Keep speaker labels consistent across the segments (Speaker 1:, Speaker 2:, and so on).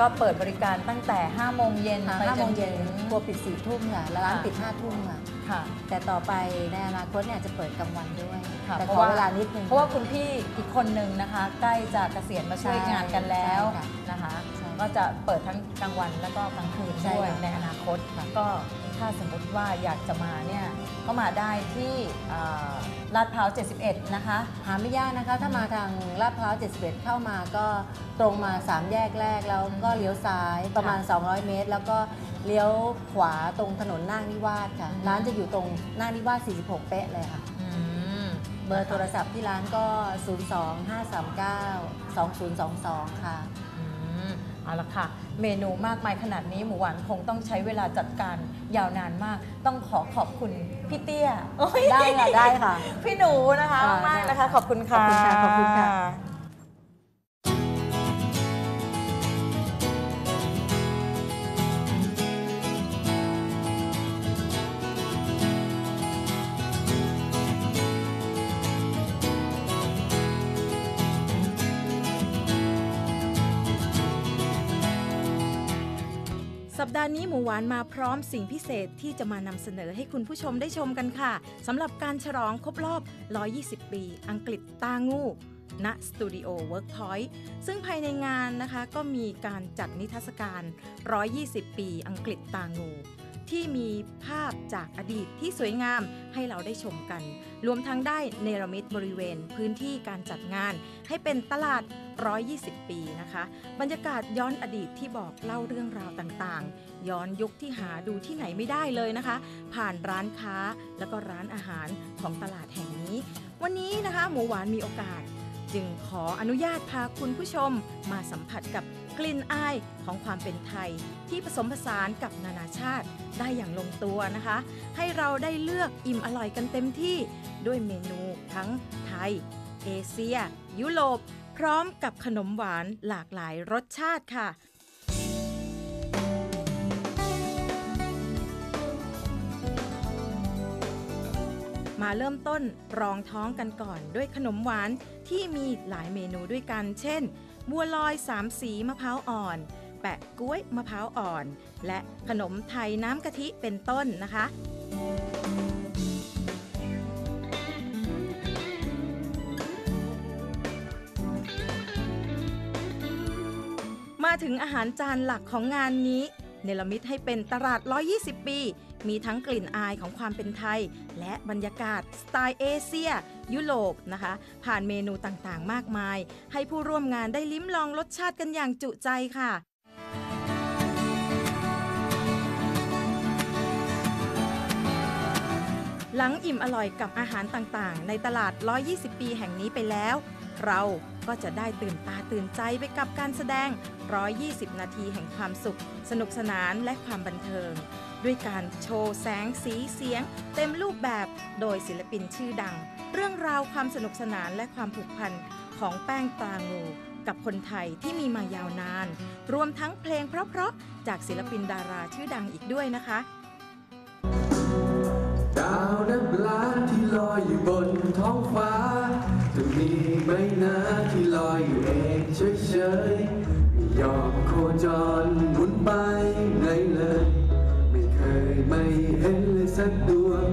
Speaker 1: ก็เปิดบริการตั้งแต่ 5 โมงเย็น
Speaker 2: ค่ะ
Speaker 1: ไป
Speaker 2: ห้า
Speaker 1: จ
Speaker 2: โม
Speaker 1: น
Speaker 2: งเย็
Speaker 1: ถึ
Speaker 2: น
Speaker 1: ง
Speaker 2: ครัวปิดสี่ทุ่มค่ะแล้วร้าน
Speaker 1: ค่ะ
Speaker 2: ปิดห้าทุ่มค่ะ
Speaker 1: ค่ะ
Speaker 2: แต่ต่อไปในอนาคตเนี่ยจะเปิดกลางวันด้วย
Speaker 1: ค่ะ
Speaker 2: แต่
Speaker 1: เพ
Speaker 2: ข
Speaker 1: ราะ
Speaker 2: อ
Speaker 1: ว่า
Speaker 2: เวลานิดนึง
Speaker 1: เพราะว่าคุณพี่อีกคนนึงนะคะ ใกล้จะเกษียณมาช่วย
Speaker 2: ใช่
Speaker 1: งานกันแล้ว
Speaker 2: ใช่ค่ะ
Speaker 1: นะคะ
Speaker 2: ใช่
Speaker 1: ก็จะเปิดทั้งกลางวันแล้วก็กลางคืน
Speaker 2: ใช่
Speaker 1: ด้วย
Speaker 2: ค่ะ
Speaker 1: ในอนาคต
Speaker 2: ค่ะ
Speaker 1: ก็ ถ้าสมมติว่าอยากจะมาเนี่ยก็มาได้ที่อ่าลาดพร้าว 71 นะคะ
Speaker 2: หาไม่ยากนะคะ ถ้ามาทางลาดพร้าว 71 เข้ามาก็ตรงมา 3 แยกแรกแล้วก็เลี้ยวซ้ายประมาณ 200 เมตร แล้วก็เลี้ยวขวาตรงถนนนาคนิวาสค่ะ
Speaker 1: อืม
Speaker 2: ร้านจะอยู่ตรงนาคนิวาส 46 เป๊ะเลยค่ะ
Speaker 1: อืม
Speaker 2: เบอร์โทรศัพท์ที่ร้านก็ 025392022 ค่ะ
Speaker 1: อืม เอาละค่ะ เมนูมากมายขนาดนี้หมูหวานคงต้องใช้เวลาจัดการยาวนานมาก ต้องขอขอบคุณพี่เตี้ยโอ้ย
Speaker 2: ได้ค่ะได้ค่ะ
Speaker 1: พี่หนูนะคะ
Speaker 2: ค่ะ
Speaker 1: มากๆนะคะ
Speaker 2: ได้ค่ะ
Speaker 1: ขอบคุณค่ะ
Speaker 2: ขอบคุณค่ะขอบคุณค่ะ
Speaker 3: สัปดาห์นี้หมูหวานมาพร้อมสิ่งพิเศษที่จะมานำเสนอให้คุณผู้ชมได้ชมกันค่ะสำหรับการฉลองครบรอบ 120 ปี อังกฤษตางูณสตูดิโอเวิร์กพอยต์ซึ่งภายในงานนะคะก็มีการจัดนิทรรศการ 120 ปี อังกฤษตางู ที่มีภาพจากอดีตที่สวยงามให้เราได้ชมกัน รวมทั้งได้เนรมิตบริเวณพื้นที่การจัดงาน ให้เป็นตลาด 120 ปีนะคะ บรรยากาศย้อนอดีตที่บอกเล่าเรื่องราวต่างๆ ย้อนยุคที่หาดูที่ไหนไม่ได้เลยนะคะ ผ่านร้านค้าแล้วก็ร้านอาหารของตลาดแห่งนี้ วันนี้นะคะหมูหวานมีโอกาส จึงขออนุญาตพาคุณผู้ชมมาสัมผัสกับกลิ่นอายของความเป็นไทย ที่ผสมผสานกับนานาชาติได้อย่างลงตัวนะคะ ให้เราได้เลือกอิ่มอร่อยกันเต็มที่ด้วยเมนูทั้งไทย เอเชีย ยุโรป พร้อมกับขนมหวานหลากหลายรสชาติค่ะ มาเริ่มต้นรองท้องกันก่อนด้วยขนมหวานที่มีหลายเมนูด้วยกัน เช่น บัวลอยสามสีมะพร้าวอ่อน แปะกล้วยมะพร้าวอ่อน และขนมไทยน้ำกะทิเป็นต้นนะคะมาถึงอาหารจานหลักของงานนี้ เนรมิตให้เป็นตลาด 120 ปี มีทั้งกลิ่นอายของความเป็นไทย และบรรยากาศสไตล์เอเชีย ยุโรปนะคะ ผ่านเมนูต่างๆ มากมาย ให้ผู้ร่วมงานได้ลิ้มลองรสชาติกันอย่างจุใจค่ะหลังอิ่มอร่อยกับอาหารต่างๆ ในตลาด 120 ปีแห่งนี้ไปแล้ว เรา ก็จะได้ตื่นตาตื่นใจไปกับการแสดง 120 นาทีแห่งความสุข สนุกสนานและความบันเทิง ด้วยการโชว์แสงสีเสียง เต็มรูปแบบโดยศิลปินชื่อดัง เรื่องราวความสนุกสนานและความผูกพันของแป้งตางูกับคนไทยที่มีมายาวนาน รวมทั้งเพลงเพราะๆ จากศิลปินดาราชื่อดังอีกด้วยนะคะ
Speaker 4: ดาวนับล้านที่ลอยอยู่บนท้องฟ้า จะมีไหมนะที่ล อยอยู่เองเฉยๆไม่ยอมโคจรหมุนไปไหนเลย ไม่เคยไม่เห็นเลยสักดวง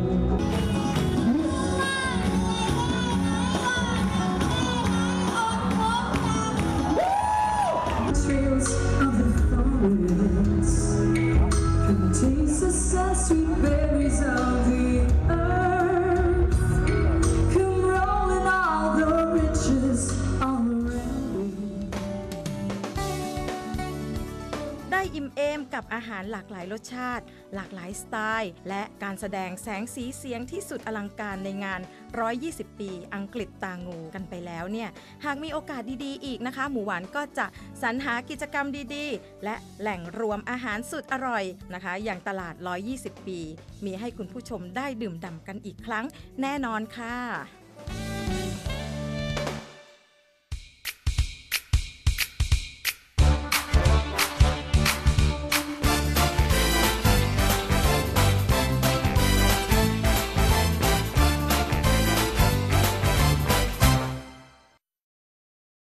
Speaker 3: กับอาหารหลากหลายรสชาติ หลากหลายสไตล์ และการแสดงแสงสีเสียงที่สุดอลังการในงาน 120 ปี อังกฤษตางูกันไปแล้วเนี่ย หากมีโอกาสดีๆ อีกนะคะ หมูหวานก็จะสรรหากิจกรรมดีๆ และแหล่งรวมอาหารสุดอร่อยนะคะ อย่างตลาด 120 ปี มีให้คุณผู้ชมได้ดื่มด่ำกันอีกครั้งแน่นอนค่ะ